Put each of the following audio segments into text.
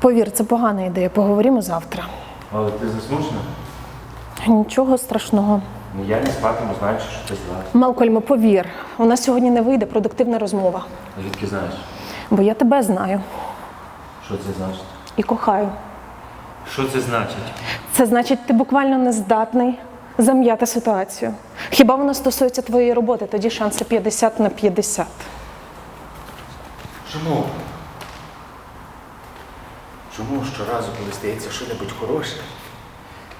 Повір, це погана ідея. Поговоримо завтра. Але ти засмучена? Нічого страшного. Ну, Я не спатиму, знаючи, що ти зла. Малкольмо, повір. У нас сьогодні не вийде продуктивна розмова. Звідки знаєш? Бо я тебе знаю Що це значить? і кохаю. Що це значить? Це значить, ти буквально не здатний зам'яти ситуацію. Хіба вона стосується твоєї роботи, тоді шанси 50 на 50. Чому? Чому щоразу, коли стається щось хороше,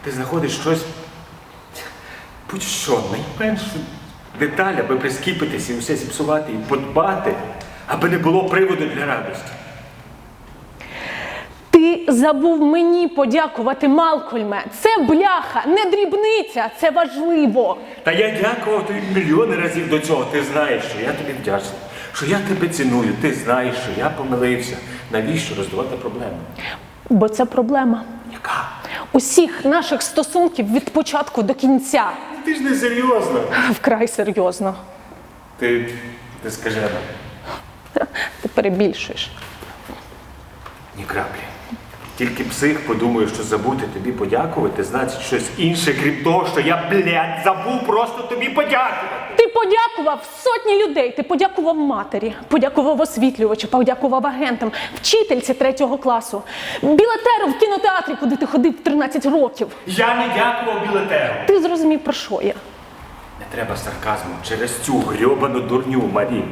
ти знаходиш щось, будь-що, найменшу деталь, аби прискіпитися і все зіпсувати і подбати, аби не було приводу для радості. Ти забув мені подякувати, Малкольме. Це бляха, не дрібниця, це важливо. Та я дякував тобі мільйони разів до цього. Ти знаєш, що я тобі вдячний, що я тебе ціную, ти знаєш, що я помилився. Навіщо роздавати проблеми? Бо це проблема Яка? усіх наших стосунків від початку до кінця. Ти ж не серйозно. Вкрай серйозно. Ти, ти скажена. Ти перебільшуєш. Ні краплі. Тільки псих подумає, що забути тобі подякувати, значить щось інше, крім того, що я, блядь, забув просто тобі подякувати. Ти подякував сотні людей. Ти подякував матері, подякував освітлювачу, подякував агентам, вчительці третього класу, білетеру в кінотеатрі, куди ти ходив 13 років. Я не дякував білетеру. Ти зрозумів про що я? Не треба сарказму через цю грьобану дурню, Марі.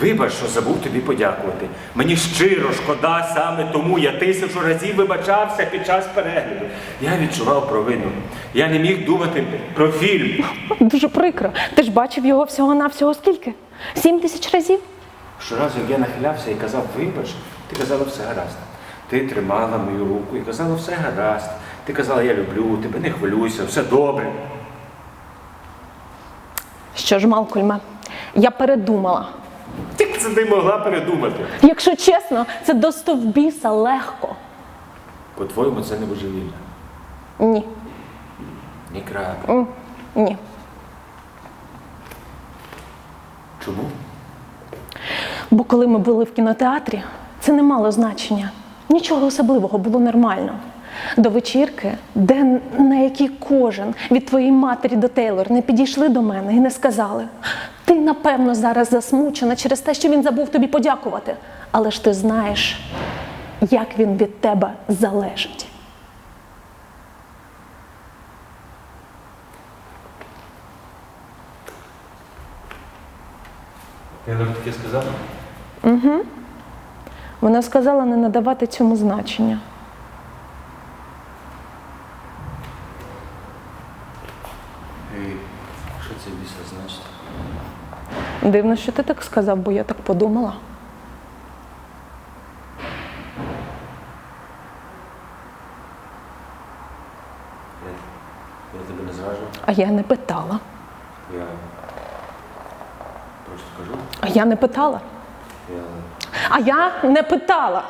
Вибач, що забув тобі подякувати. Мені щиро шкода саме тому я тисячу разів вибачався під час перегляду. Я відчував провину. Я не міг думати про фільм. Дуже прикро. Ти ж бачив його всього-навсього скільки? Сім тисяч разів? Щоразу, як я нахилявся і казав, вибач, ти казала все гаразд. Ти тримала мою руку і казала все гаразд. Ти казала, я люблю тебе, не хвилюйся, все добре. Що ж, Малкольме, я передумала. Як це ти могла передумати? Якщо чесно, це до стовбіса легко. По-твоєму, це не божевілля. Ні. Ні крапля. М, Ні. Чому? Бо коли ми були в кінотеатрі, це не мало значення. Нічого особливого було нормально. До вечірки, де на якій кожен від твоєї матері до Тейлор не підійшли до мене і не сказали: ти, напевно, зараз засмучена через те, що він забув тобі подякувати. Але ж ти знаєш, як він від тебе залежить. Тейлор таке сказав? Вона сказала не надавати цьому значення. І що це біса значить? Дивно, що ти так сказав, бо я так подумала. Я, я тебе не зражу. А я не питала. Я просто кажу. А я не питала. Я... А я не питала.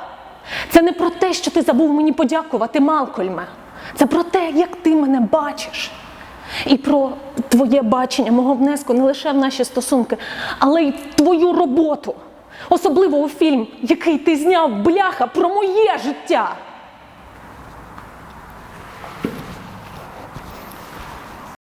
Це не про те, що ти забув мені подякувати, Малкольме. Це про те, як ти мене бачиш. І про твоє бачення мого внеску не лише в наші стосунки, але й твою роботу. Особливо у фільм, який ти зняв бляха про моє життя.